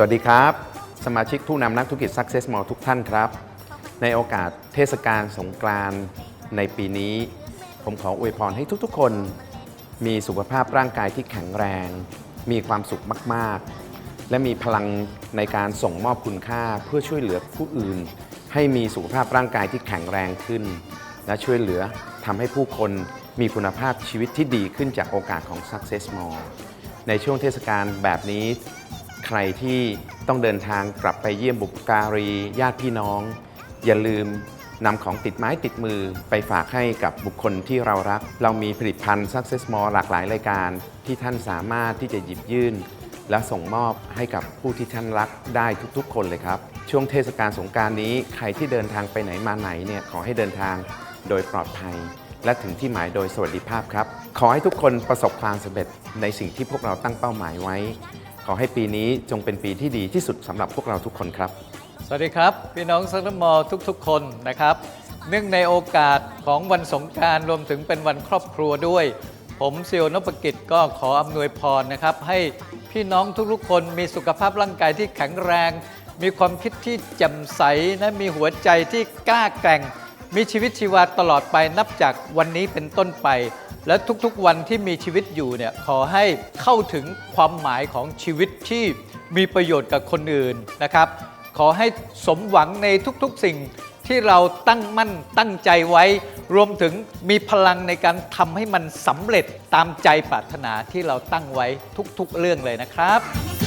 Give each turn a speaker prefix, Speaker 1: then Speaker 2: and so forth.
Speaker 1: สวัสดีครับ สมาชิกผู้นำนักธุรกิจ Success Mall ทุกท่านครับ ในโอกาสเทศกาลสงกรานต์ในปีนี้ ผมขออวยพรให้ทุกๆคน มีสุขภาพร่างกายที่แข็งแรง มีความสุขมากๆ และมีพลังในการส่งมอบคุณค่าเพื่อช่วยเหลือผู้อื่น ให้มีสุขภาพร่างกายที่แข็งแรงขึ้น และช่วยเหลือทำให้ผู้คนมีคุณภาพชีวิตที่ดีขึ้นจากโอกาสของ Success Mall ในช่วงเทศกาลแบบนี้ ใครที่ต้องเดินทางกลับไปเยี่ยมบุปการี ญาติพี่น้อง อย่าลืมนำของติดไม้ติดมือไปฝากให้กับบุคคลที่เรารัก เรามีผลิตภัณฑ์ Success Mall หลากหลายรายการ ที่ท่านสามารถที่จะหยิบยื่น และส่งมอบให้กับผู้ที่ท่านรักได้ทุกๆ คนเลยครับ ช่วงเทศกาลสงการนี้ใครที่เดินทางไปไหนมาไหนเนี่ยขอให้เดินทางโดยปลอดภัย และถึงที่หมายโดยสวัสดิภาพครับ ขอให้ทุกคนประสบความสำเร็จในสิ่งที่พวกเราตั้งเป้าหมายไว้ ขอให้ปีนี้จงเป็นปีที่ดีที่สุดสำหรับพวกเราทุกคนครับ
Speaker 2: สวัสดีครับ พี่น้องสังมอทุกๆ คนนะครับ เนื่องในโอกาสของวันสงกรารรวมถึงเป็นวันครอบครัวด้วย ผมเซียวนพกิจก็ขออำนวยพรนะครับ ให้พี่น้องทุกๆ คนมีสุขภาพร่างกายที่แข็งแรง มีความคิดที่แจ่มใสและมีหัวใจที่กล้าแกร่ง มีชีวิตชีวาตลอดไปนับจากวันนี้เป็นต้นไป และทุกๆวันที่มีชีวิตอยู่เนี่ยขอให้เข้าถึงความหมายของชีวิตที่มีประโยชน์กับคนอื่นนะครับ ขอให้สมหวังในทุกๆสิ่งที่เราตั้งมั่นตั้งใจไว้ รวมถึงมีพลังในการทำให้มันสำเร็จตามใจปรารถนาที่เราตั้งไว้ทุกๆเรื่องเลยนะครับ